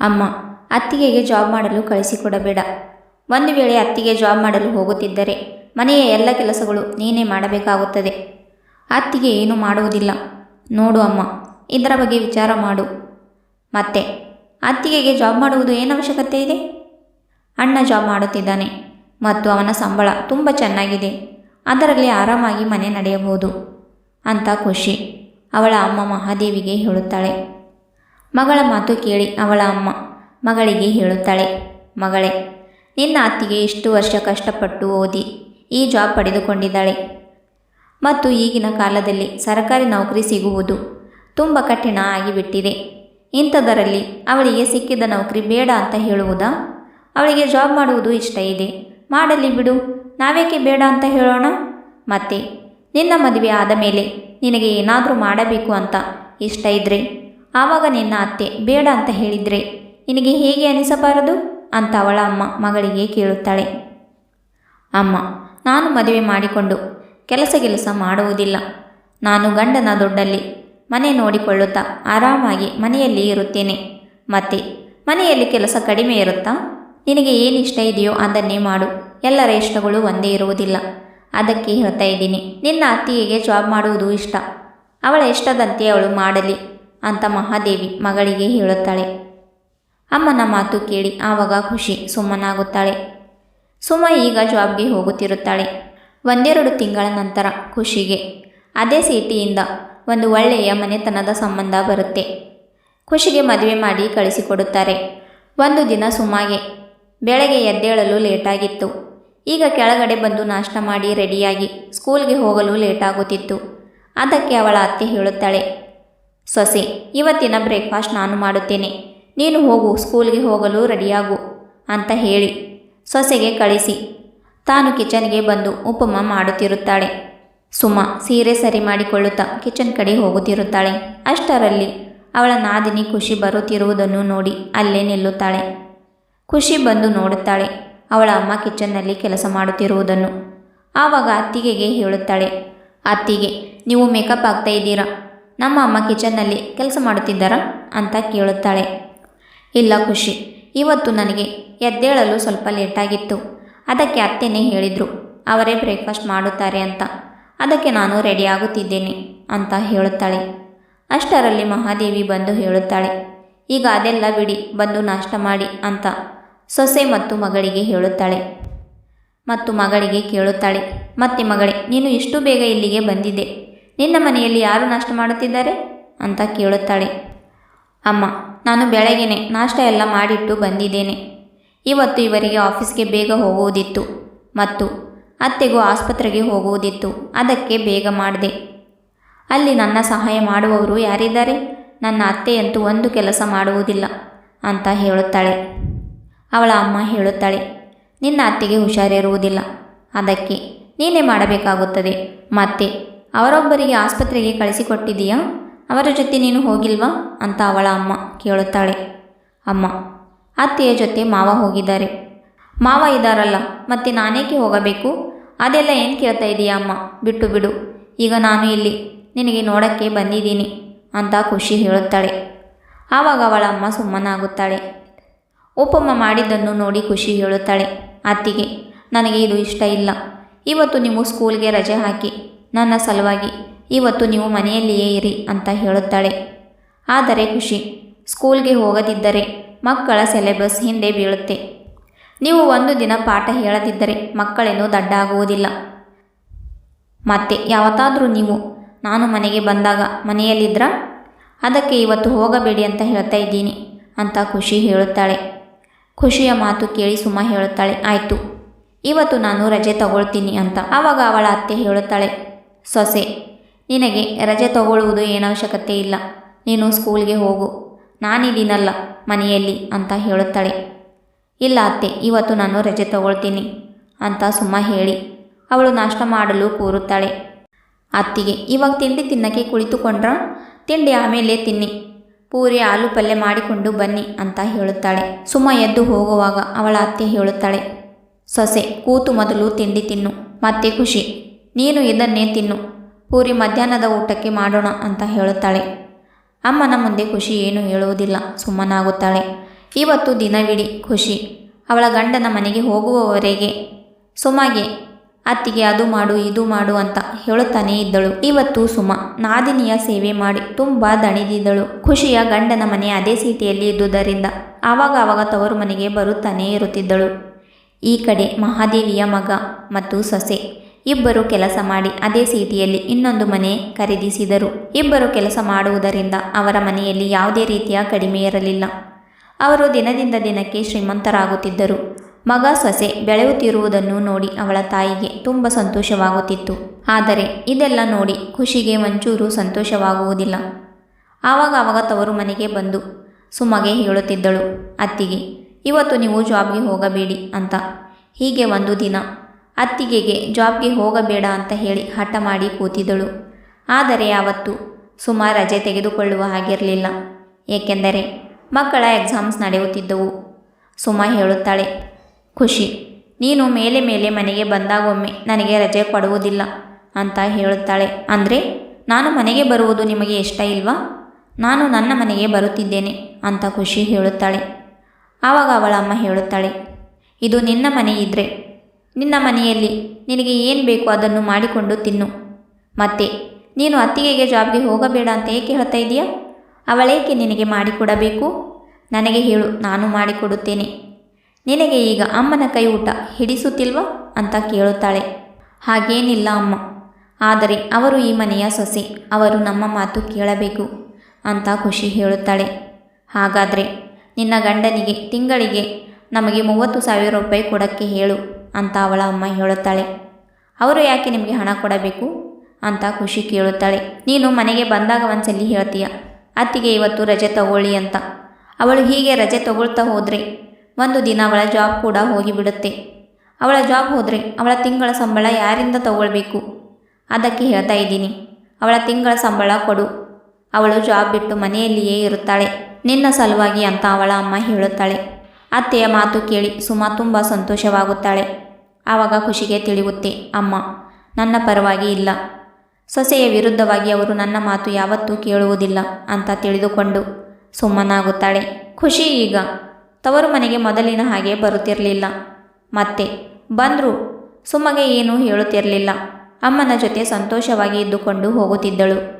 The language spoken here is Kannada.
ಅಮ್ಮ, ಅತ್ತಿಗೆಗೆ ಜಾಬ್ ಮಾಡಲು ಕಳಿಸಿಕೊಡಬೇಡ. ಒಂದು ವೇಳೆ ಅತ್ತಿಗೆ ಜಾಬ್ ಮಾಡಲು ಹೋಗುತ್ತಿದ್ದರೆ ಮನೆಯ ಎಲ್ಲ ಕೆಲಸಗಳು ನೀನೇ ಮಾಡಬೇಕಾಗುತ್ತದೆ. ಅತ್ತಿಗೆ ಏನು ಮಾಡುವುದಿಲ್ಲ. ನೋಡು ಅಮ್ಮ, ಇದರ ಬಗ್ಗೆ ವಿಚಾರ ಮಾಡು. ಮತ್ತೆ, ಅತ್ತಿಗೆಗೆ ಜಾಬ್ ಮಾಡುವುದು ಏನು ಅವಶ್ಯಕತೆ ಇದೆ? ಅಣ್ಣ ಜಾಬ್ ಮಾಡುತ್ತಿದ್ದಾನೆ. ಮತ್ತು ಅವನ ಸಂಬಳ ತುಂಬ ಚೆನ್ನಾಗಿದೆ. ಅದರಲ್ಲಿ ಆರಾಮಾಗಿ ಮನೆ ನಡೆಯಬಹುದು. ಅಂತ ಖುಷಿ. ಅವಳ ಅಮ್ಮ ಮಹಾದೇವಿಗೆ ಹೇಳುತ್ತಾಳೆ. ಮಗಳ ಮಾತು ಕೇಳಿ ಅವಳ ಅಮ್ಮ ಮಗಳಿಗೆ ಹೇಳುತ್ತಾಳೆ, ಮಗಳೇ, ನಿನ್ನ ಅತ್ತಿಗೆ ಇಷ್ಟು ವರ್ಷ ಕಷ್ಟಪಟ್ಟು ಓದಿ, ಈ ಜಾಬ್ ಪಡೆದುಕೊಂಡಿದ್ದಾಳೆ. ಮತ್ತು ಈಗಿನ ಕಾಲದಲ್ಲಿ ಸರ್ಕಾರಿ ನೌಕರಿ ಸಿಗುವುದು ತುಂಬ ಕಠಿಣ ಆಗಿಬಿಟ್ಟಿದೆ. ಇಂಥದರಲ್ಲಿ ಅವಳಿಗೆ ಸಿಕ್ಕಿದ ನೌಕರಿ ಬೇಡ ಅಂತ ಹೇಳುವುದಾ? ಅವಳಿಗೆ ಜಾಬ್ ಮಾಡುವುದು ಇಷ್ಟ ಇದೆ. ಮಾಡಲಿ ಬಿಡು ನಾವೇಕೆ ಬೇಡ ಅಂತ ಹೇಳೋಣ? ಮತ್ತೆ, ನಿನ್ನ ಮದುವೆ ಆದ ಮೇಲೆ ನಿನಗೆ ಏನಾದರೂ ಮಾಡಬೇಕು ಅಂತ ಇಷ್ಟ ಇದ್ದರೆ ಆವಾಗ ನಿನ್ನ ಅತ್ತೆ, ಬೇಡ ಅಂತ ಹೇಳಿದರೆ ನಿನಗೆ ಹೇಗೆ ಅನಿಸಬಾರದು? ಅಂತ ಅವಳ ಅಮ್ಮ ಮಗಳಿಗೆ ಕೇಳುತ್ತಾಳೆ. ಅಮ್ಮ, ನಾನು ಮದುವೆ ಮಾಡಿಕೊಂಡು ಕೆಲಸ ಕೆಲಸ ಮಾಡುವುದಿಲ್ಲ. ನಾನು ಗಂಡನ ದೊಡ್ಡಲ್ಲಿ ಮನೆ ನೋಡಿಕೊಳ್ಳುತ್ತಾ ಆರಾಮಾಗಿ ಮನೆಯಲ್ಲಿ ಇರುತ್ತೇನೆ. ಮತ್ತೆ ಮನೆಯಲ್ಲಿ ಕೆಲಸ ಕಡಿಮೆ ಇರುತ್ತಾ? ನಿನಗೆ ಏನು ಇಷ್ಟ ಇದೆಯೋ ಅದನ್ನೇ ಮಾಡು. ಎಲ್ಲರ ಇಷ್ಟಗಳು ಒಂದೇ ಇರುವುದಿಲ್ಲ. ಅದಕ್ಕೆ ಹೇಳ್ತಾ ಇದ್ದೀನಿ, ನಿನ್ನ ಅತ್ತಿಗೆಗೆ ಜಾಬ್ ಮಾಡುವುದು ಇಷ್ಟ. ಅವಳ ಇಷ್ಟದಂತೆ ಅವಳು ಮಾಡಲಿ. ಅಂತ ಮಹಾದೇವಿ ಮಗಳಿಗೆ ಹೇಳುತ್ತಾಳೆ. ಅಮ್ಮನ ಮಾತು ಕೇಳಿ ಆವಾಗ ಖುಷಿ, ಸುಮ್ಮನಾಗುತ್ತಾಳೆ. ಸುಮ ಈಗ ಜಾಬ್ಗೆ ಹೋಗುತ್ತಿರುತ್ತಾಳೆ. ಒಂದೆರಡು ತಿಂಗಳ ನಂತರ ಖುಷಿಗೆ, ಅದೇ ಸಿಟಿಯಿಂದ ಒಂದು ಒಳ್ಳೆಯ ಮನೆತನದ ಸಂಬಂಧ ಬರುತ್ತೆ. ಖುಷಿಗೆ ಮದುವೆ ಮಾಡಿ ಕಳಿಸಿಕೊಡುತ್ತಾರೆ. ಒಂದು ದಿನ ಸುಮಾಗೆ ಬೆಳಗ್ಗೆ ಎದ್ದೇಳಲು ಲೇಟಾಗಿತ್ತು. ಈಗ ಕೆಳಗಡೆ ಬಂದು ನಾಷ್ಟ ಮಾಡಿ ರೆಡಿಯಾಗಿ ಸ್ಕೂಲ್ಗೆ ಹೋಗಲು ಲೇಟಾಗುತ್ತಿತ್ತು. ಅದಕ್ಕೆ ಅವಳ ಅತ್ತೆ ಹೇಳುತ್ತಾಳೆ ಸೊಸೆ, ಇವತ್ತಿನ ಬ್ರೇಕ್ಫಾಸ್ಟ್ ನಾನು ಮಾಡುತ್ತೇನೆ. ನೀನು ಹೋಗು, ಸ್ಕೂಲ್ಗೆ ಹೋಗಲು ರೆಡಿಯಾಗು, ಅಂತ ಹೇಳಿ. ಸೊಸೆಗೆ ಕಳಿಸಿ. ತಾನು ಕಿಚನ್ಗೆ ಬಂದು ಉಪಮ ಮಾಡುತ್ತಿರುತ್ತಾಳೆ. ಸುಮ ಸೀರೆ ಸರಿ ಮಾಡಿಕೊಳ್ಳುತ್ತಾ ಕಿಚನ್ ಕಡೆ ಹೋಗುತ್ತಿರುತ್ತಾಳೆ. ಅಷ್ಟರಲ್ಲಿ ಅವಳ ನಾದಿನಿ ಖುಷಿ ಬರುತ್ತಿರುವುದನ್ನು ನೋಡಿ ಅಲ್ಲೇ ನಿಲ್ಲುತ್ತಾಳೆ. ಖುಷಿ ಬಂದು ನೋಡುತ್ತಾಳೆ. ಅವಳ ಅಮ್ಮ ಕಿಚನ್ನಲ್ಲಿ ಕೆಲಸ ಮಾಡುತ್ತಿರುವುದನ್ನು. ಆವಾಗ ಅತ್ತಿಗೆಗೆ ಹೇಳುತ್ತಾಳೆ, ಅತ್ತಿಗೆ, ನೀವು ಮೇಕಪ್ ಆಗ್ತಾ ಇದ್ದೀರಾ? ನಮ್ಮ ಅಮ್ಮ ಕಿಚನ್ನಲ್ಲಿ ಕೆಲಸ ಮಾಡುತ್ತಿದ್ದಾರಾ ಅಂತ ಕೇಳುತ್ತಾಳೆ. ಇಲ್ಲ ಖುಷಿ, ಇವತ್ತು ನನಗೆ ಎದ್ದೇಳಲು ಸ್ವಲ್ಪ ಲೇಟಾಗಿತ್ತು. ಅದಕ್ಕೆ ಅತ್ತೆನೇ ಹೇಳಿದರು, ಅವರೇ ಬ್ರೇಕ್ಫಾಸ್ಟ್ ಮಾಡುತ್ತಾರೆ ಅಂತ. ಅದಕ್ಕೆ ನಾನು ರೆಡಿ ಆಗುತ್ತಿದ್ದೇನೆ ಅಂತ ಹೇಳುತ್ತಾಳೆ. ಅಷ್ಟರಲ್ಲಿ ಮಹಾದೇವಿ ಬಂದು ಹೇಳುತ್ತಾಳೆ, ಈಗ ಅದೆಲ್ಲ ಬಿಡಿ, ಬಂದು ನಾಷ್ಟ ಮಾಡಿ ಅಂತ ಸೊಸೆ ಮತ್ತು ಮಗಳಿಗೆ ಹೇಳುತ್ತಾಳೆ. ಮತ್ತು ಮಗಳಿಗೆ ಕೇಳುತ್ತಾಳೆ, ಮತ್ತೆ ಮಗಳೇ, ನೀನು ಇಷ್ಟು ಬೇಗ ಇಲ್ಲಿಗೆ ಬಂದಿದ್ದೆ ನಿನ್ನ ಮನೆಯಲ್ಲಿ ಯಾರು ನಾಷ್ಟ ಮಾಡುತ್ತಿದ್ದಾರೆ? ಅಂತ ಕೇಳುತ್ತಾಳೆ. ಅಮ್ಮ, ನಾನು ಬೆಳಗ್ಗೆನೆ ನಾಷ್ಟ ಎಲ್ಲ ಮಾಡಿಟ್ಟು ಬಂದಿದ್ದೇನೆ. ಇವತ್ತು ಇವರಿಗೆ ಆಫೀಸ್ಗೆ ಬೇಗ ಹೋಗುವುದಿತ್ತು ಮತ್ತು ಅತ್ತೆಗೂ ಆಸ್ಪತ್ರೆಗೆ ಹೋಗುವುದಿತ್ತು. ಅದಕ್ಕೆ ಬೇಗ ಮಾಡಿದೆ. ಅಲ್ಲಿ ನನ್ನ ಸಹಾಯ ಮಾಡುವವರು ಯಾರಿದ್ದಾರೆ? ನನ್ನ ಅತ್ತೆಯಂತೂ ಒಂದು ಕೆಲಸ ಮಾಡುವುದಿಲ್ಲ ಅಂತ ಹೇಳುತ್ತಾಳೆ. ಅವಳ ಅಮ್ಮ ಹೇಳುತ್ತಾಳೆ, ನಿನ್ನ ಅತ್ತೆಗೆ ಹುಷಾರಿರುವುದಿಲ್ಲ. ಅದಕ್ಕೆ ನೀನೇ ಮಾಡಬೇಕಾಗುತ್ತದೆ. ಮತ್ತೆ ಅವರೊಬ್ಬರಿಗೆ ಆಸ್ಪತ್ರೆಗೆ ಕಳಿಸಿಕೊಟ್ಟಿದೀಯಾ ಅವರ ಜೊತೆ ನೀನು ಹೋಗಿಲ್ವಾ? ಅಂತ ಅವಳ ಅಮ್ಮ ಕೇಳುತ್ತಾಳೆ. ಅಮ್ಮ, ಅತ್ತೆಯ ಜೊತೆ ಮಾವ ಹೋಗಿದ್ದಾರೆ. ಮಾವ ಇದ್ದಾರಲ್ಲ ಮತ್ತೆ ನಾನೇಕೆ ಹೋಗಬೇಕು? ಅದೆಲ್ಲ ಏನು ಕೇಳ್ತಾ ಇದೀಯಾ ಅಮ್ಮ? ಬಿಟ್ಟು ಬಿಡು. ಈಗ ನಾನು ಇಲ್ಲಿ, ನಿನಗೆ ನೋಡೋಕ್ಕೆ ಬಂದಿದ್ದೀನಿ ಅಂತ ಖುಷಿ ಹೇಳುತ್ತಾಳೆ. ಆವಾಗ ಅವಳ ಅಮ್ಮ ಸುಮ್ಮನಾಗುತ್ತಾಳೆ. ಉಪಮ ಮಾಡಿದ್ದನ್ನು ನೋಡಿ ಖುಷಿ ಹೇಳುತ್ತಾಳೆ. ಅತ್ತಿಗೆ, ನನಗೆ ಇದು ಇಷ್ಟ ಇಲ್ಲ. ಇವತ್ತು ನೀವು ಸ್ಕೂಲ್ಗೆ ರಜೆ ಹಾಕಿ. ನನ್ನ ಸಲುವಾಗಿ, ಇವತ್ತು ನೀವು ಮನೆಯಲ್ಲಿಯೇ ಇರಿ ಅಂತ ಹೇಳುತ್ತಾಳೆ. ಆದರೆ ಖುಷಿ, ಸ್ಕೂಲ್ಗೆ ಹೋಗದಿದ್ದರೆ ಮಕ್ಕಳ ಸಿಲೆಬಸ್ ಹಿಂದೆ ಬೀಳುತ್ತೆ. ನೀವು ಒಂದು ದಿನ ಪಾಠ ಹೇಳದಿದ್ದರೆ ಮಕ್ಕಳೇನೂ ದಡ್ಡಾಗುವುದಿಲ್ಲ. ಮತ್ತೆ, ಯಾವತ್ತಾದರೂ ನೀವು, ನಾನು ಮನೆಗೆ ಬಂದಾಗ ಮನೆಯಲ್ಲಿದ್ದರ ಅದಕ್ಕೆ ಇವತ್ತು ಹೋಗಬೇಡಿ ಅಂತ ಹೇಳ್ತಾ ಇದ್ದೀನಿ ಅಂತ ಖುಷಿ ಹೇಳುತ್ತಾಳೆ. ಖುಷಿಯ ಮಾತು ಕೇಳಿ ಸುಮ ಹೇಳುತ್ತಾಳೆ, ಆಯಿತು, ಇವತ್ತು ನಾನು ರಜೆ ತಗೊಳ್ತೀನಿ ಅಂತ. ಆವಾಗ ಅವಳ ಅತ್ತೆ ಹೇಳುತ್ತಾಳೆ ಸೊಸೆ, ನಿನಗೆ ರಜೆ ತಗೊಳ್ಳುವುದು ಏನು ಅವಶ್ಯಕತೆ ಇಲ್ಲ. ನೀನು ಸ್ಕೂಲ್ಗೆ ಹೋಗು. ನಾನಿದ್ದೀನಲ್ಲ ಮನೆಯಲ್ಲಿ ಅಂತ ಹೇಳುತ್ತಾಳೆ. ಇಲ್ಲ ಅತ್ತೆ, ಇವತ್ತು ನಾನು ರಜೆ ತಗೊಳ್ತೀನಿ ಅಂತ ಸುಮ್ಮ ಹೇಳಿ ಅವಳು ನಾಷ್ಟ ಮಾಡಲು ಕೂರುತ್ತಾಳೆ. ಅತ್ತಿಗೆ, ಇವಾಗ ತಿಂಡಿ ತಿನ್ನಕ್ಕೆ ಕುಳಿತುಕೊಂಡ್ರ? ತಿಂಡಿ ಆಮೇಲೆ ತಿನ್ನಿ. ಪೂರಿ, ಆಲೂ ಪಲ್ಯ ಮಾಡಿಕೊಂಡು ಬನ್ನಿ ಅಂತ ಹೇಳುತ್ತಾಳೆ. ಸುಮ್ಮ ಎದ್ದು ಹೋಗುವಾಗ ಅವಳ ಅತ್ತೆ ಹೇಳುತ್ತಾಳೆ, ಸೊಸೆ, ಕೂತು ಮೊದಲು ತಿಂಡಿ ತಿನ್ನು, ಮತ್ತೆ ಖುಷಿ. ನೀನು ಇದನ್ನೇ ತಿನ್ನು. ಪೂರಿ ಮಧ್ಯಾಹ್ನದ ಊಟಕ್ಕೆ ಮಾಡೋಣ ಅಂತ ಹೇಳುತ್ತಾಳೆ. ಅಮ್ಮನ ಮುಂದೆ ಖುಷಿ ಏನು ಹೇಳುವುದಿಲ್ಲ. ಸುಮ್ಮನಾಗುತ್ತಾಳೆ. ಇವತ್ತು ದಿನವಿಡೀ ಖುಷಿ. ಅವಳ ಗಂಡನ ಮನೆಗೆ ಹೋಗುವವರೆಗೆ ಸುಮಗೆ, ಅತ್ತಿಗೆ ಅದು ಮಾಡು, ಇದು ಮಾಡು ಅಂತ ಹೇಳುತ್ತಾನೇ ಇದ್ದಳು. ಇವತ್ತು ಸುಮ, ನಾದಿನಿಯ ಸೇವೆ ಮಾಡಿ ತುಂಬ ದಣಿದಿದ್ದಳು. ಖುಷಿಯ ಗಂಡನ ಮನೆ ಅದೇ ಸೀಟಿಯಲ್ಲಿ ಇದ್ದುದರಿಂದ ಆವಾಗ ಆವಾಗ ತವರು ಮನೆಗೆ ಬರುತ್ತಾನೇ ಇರುತ್ತಿದ್ದಳು. ಈ ಕಡೆ ಮಹಾದೇವಿಯ ಮಗ ಮತ್ತು ಸೊಸೆ ಇಬ್ಬರು ಕೆಲಸ ಮಾಡಿ ಅದೇ ಸೀಟಿಯಲ್ಲಿ ಇನ್ನೊಂದು ಮನೆ ಖರೀದಿಸಿದರು. ಇಬ್ಬರು ಕೆಲಸ ಮಾಡುವುದರಿಂದ ಅವರ ಮನೆಯಲ್ಲಿ ಯಾವುದೇ ರೀತಿಯ ಕಡಿಮೆ ಇರಲಿಲ್ಲ. ಅವರು ದಿನದಿಂದ ದಿನಕ್ಕೆ ಶ್ರೀಮಂತರಾಗುತ್ತಿದ್ದರು. ಮಗ ಸೊಸೆ ಬೆಳೆಯುತ್ತಿರುವುದನ್ನು ನೋಡಿ ಅವಳ ತಾಯಿಗೆ ತುಂಬ ಸಂತೋಷವಾಗುತ್ತಿತ್ತು. ಆದರೆ ಇದೆಲ್ಲ ನೋಡಿ ಖುಷಿಗೆ ಒಂಚೂರು ಸಂತೋಷವಾಗುವುದಿಲ್ಲ. ಆವಾಗ ಆವಾಗ ತವರು ಮನೆಗೆ ಬಂದು ಸುಮಗೆ ಹೇಳುತ್ತಿದ್ದಳು, ಅತ್ತಿಗೆ, ಇವತ್ತು ನೀವು ಜಾಬ್ಗೆ ಹೋಗಬೇಡಿ ಅಂತ. ಹೀಗೆ ಒಂದು ದಿನ ಅತ್ತಿಗೆಗೆ ಜಾಬ್ಗೆ ಹೋಗಬೇಡ ಅಂತ ಹೇಳಿ ಹಠ ಮಾಡಿ ಕೂತಿದ್ದಳು. ಆದರೆ ಅವತ್ತು ಸುಮ ರಜೆ ತೆಗೆದುಕೊಳ್ಳುವ ಹಾಗಿರಲಿಲ್ಲ. ಏಕೆಂದರೆ ಮಕ್ಕಳ ಎಕ್ಸಾಮ್ಸ್ ನಡೆಯುತ್ತಿದ್ದವು. ಸುಮ ಹೇಳುತ್ತಾಳೆ, ಖುಷಿ, ನೀನು ಮೇಲೆ ಮೇಲೆ ಮನೆಗೆ ಬಂದಾಗೊಮ್ಮೆ ನನಗೆ ರಜೆ ಕೊಡುವುದಿಲ್ಲ ಅಂತ ಹೇಳುತ್ತಾಳೆ. ಅಂದರೆ ನಾನು ಮನೆಗೆ ಬರುವುದು ನಿಮಗೆ ಇಷ್ಟ ಇಲ್ವಾ? ನಾನು ನನ್ನ ಮನೆಗೆ ಬರುತ್ತಿದ್ದೇನೆ ಅಂತ ಖುಷಿ ಹೇಳುತ್ತಾಳೆ. ಆವಾಗ ಅವಳ ಅಮ್ಮ ಹೇಳುತ್ತಾಳೆ, ಇದು ನಿನ್ನ ಮನೆ ಇದ್ದರೆ ನಿನ್ನ ಮನೆಯಲ್ಲಿ ನಿನಗೆ ಏನು ಬೇಕು ಅದನ್ನು ಮಾಡಿಕೊಂಡು ತಿನ್ನು. ಮತ್ತೆ, ನೀನು ಅತ್ತಿಗೆಗೆ ಜಾಬ್ಗೆ ಹೋಗಬೇಡ ಅಂತ ಏಕೆ ಹೇಳ್ತಾ ಇದೀಯಾ? ಅವಳೇಕೆ ನಿನಗೆ ಮಾಡಿಕೊಡಬೇಕು? ನನಗೆ ಹೇಳು, ನಾನು ಮಾಡಿಕೊಡುತ್ತೇನೆ. ನಿನಗೆ ಈಗ ಅಮ್ಮನ ಕೈ ಊಟ ಹಿಡಿಸುತ್ತಿಲ್ವಾ ಅಂತ ಕೇಳುತ್ತಾಳೆ. ಹಾಗೇನಿಲ್ಲ ಅಮ್ಮ. ಆದರೆ ಅವರು ಈ ಮನೆಯ ಸೊಸೆ, ಅವರು ನಮ್ಮ ಮಾತು ಕೇಳಬೇಕು ಅಂತ ಖುಷಿ ಹೇಳುತ್ತಾಳೆ. ಹಾಗಾದರೆ ನಿನ್ನ ಗಂಡನಿಗೆ ತಿಂಗಳಿಗೆ ನಮಗೆ ಮೂವತ್ತು ಸಾವಿರ ರೂಪಾಯಿ ಕೊಡಕ್ಕೆ ಹೇಳು. ಅಂತ ಅವಳ ಅಮ್ಮ ಹೇಳುತ್ತಾಳೆ. ಅವರು ಯಾಕೆ ನಿಮಗೆ ಹಣ ಕೊಡಬೇಕು? ಅಂತ ಖುಷಿ ಕೇಳುತ್ತಾಳೆ. ನೀನು ಮನೆಗೆ ಬಂದಾಗ ಒಂದ್ಸಲಿ ಹೇಳ್ತೀಯ. ಅತ್ತಿಗೆ ಇವತ್ತು ರಜೆ ತಗೊಳ್ಳಿ ಅಂತ. ಅವಳು ಹೀಗೆ ರಜೆ ತಗೊಳ್ತಾ ಹೋದರೆ? ಒಂದು ದಿನ ಅವಳ ಜಾಬ್ ಕೂಡ ಹೋಗಿಬಿಡುತ್ತೆ. ಅವಳ ಜಾಬ್ ಹೋದರೆ ಅವಳ ತಿಂಗಳ ಸಂಬಳ ಯಾರಿಂದ ತಗೊಳ್ಬೇಕು? ಅದಕ್ಕೆ ಹೇಳ್ತಾ ಇದ್ದೀನಿ. ಅವಳ ತಿಂಗಳ ಸಂಬಳ ಕೊಡು. ಅವಳು ಜಾಬ್ ಬಿಟ್ಟು ಮನೆಯಲ್ಲಿಯೇ ಇರುತ್ತಾಳೆ. ನಿನ್ನ ಸಲುವಾಗಿ ಅಂತ ಅವಳ ಅಮ್ಮ ಹೇಳುತ್ತಾಳೆ. ಅತ್ತೆಯ ಮಾತು ಕೇಳಿ ಸುಮಾ ತುಂಬ ಸಂತೋಷವಾಗುತ್ತಾಳೆ. ಆವಾಗ ಖುಷಿಗೆ ತಿಳಿಯುತ್ತೆ, ಅಮ್ಮ, ನನ್ನ ಪರವಾಗಿ ಇಲ್ಲ. ಸೊಸೆಯ ವಿರುದ್ಧವಾಗಿ ಅವರು ನನ್ನ ಮಾತು ಯಾವತ್ತೂ ಕೇಳುವುದಿಲ್ಲ, ಅಂತ ತಿಳಿದುಕೊಂಡು ಸುಮ್ಮನಾಗುತ್ತಾಳೆ. ಖುಷಿ ಈಗ. ತವರು ಮನೆಗೆ ಮೊದಲಿನ ಹಾಗೆ ಬರುತ್ತಿರಲಿಲ್ಲ. ಮತ್ತೆ ಬಂದರು. ಸುಮಗೆ ಏನೂ ಹೇಳುತ್ತಿರಲಿಲ್ಲ. ಅಮ್ಮನ ಜೊತೆ ಸಂತೋಷವಾಗಿ ಇದ್ದುಕೊಂಡು ಹೋಗುತ್ತಿದ್ದಳು.